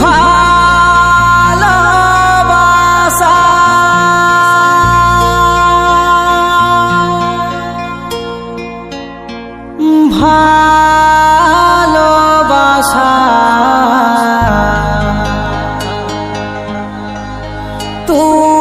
ভালোবাসা। ভালোবাসা। তুমি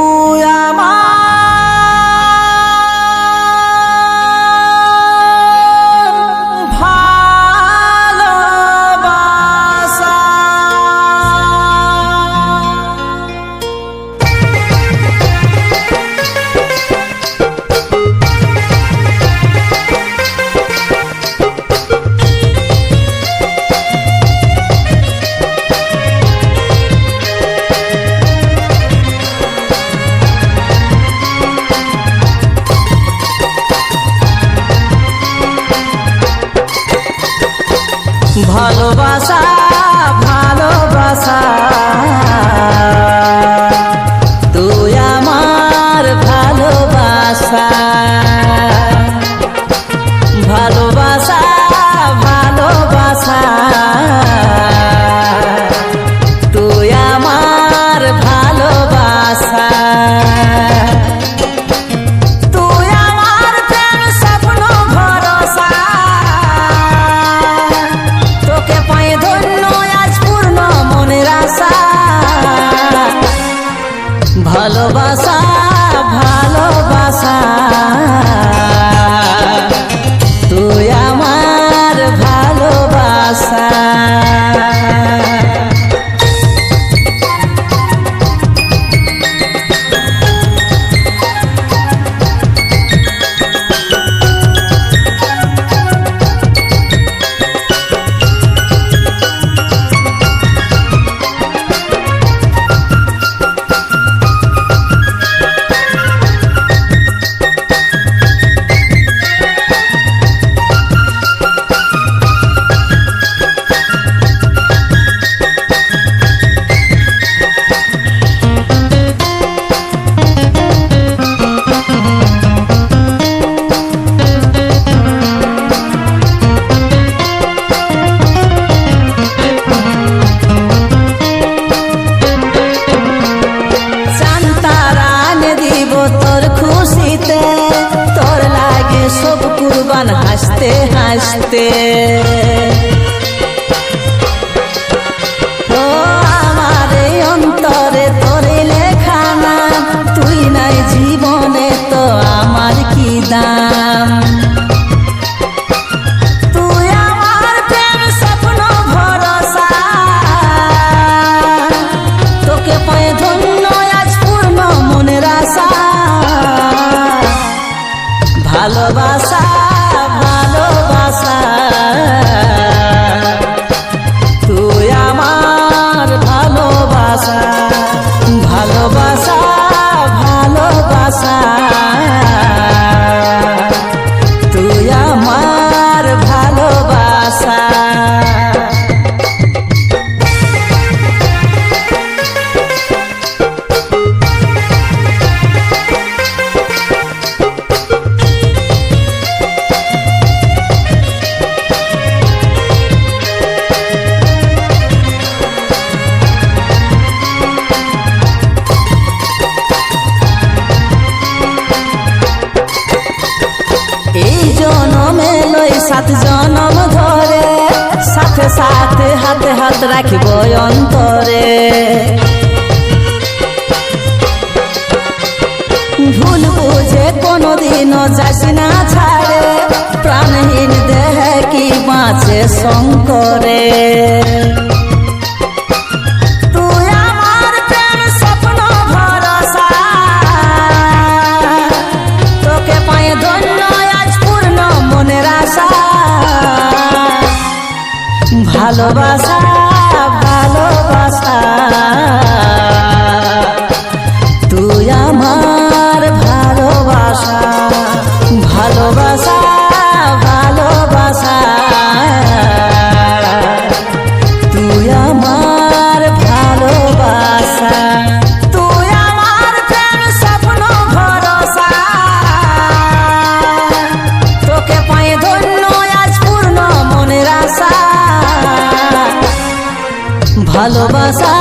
বাবা খুশিতে তোর লাগে সব কুরবান হাসতে হাসতে। ভালোবাসা। সাথে হাতে হাত রাখিব অন্তরে। ভুল বুঝে কোনোদিনও যাস না ছাড়ে, প্রাণহীন দেহে কি বাঁচে শঙ্করে। ভালোবাসা ভালোবাসা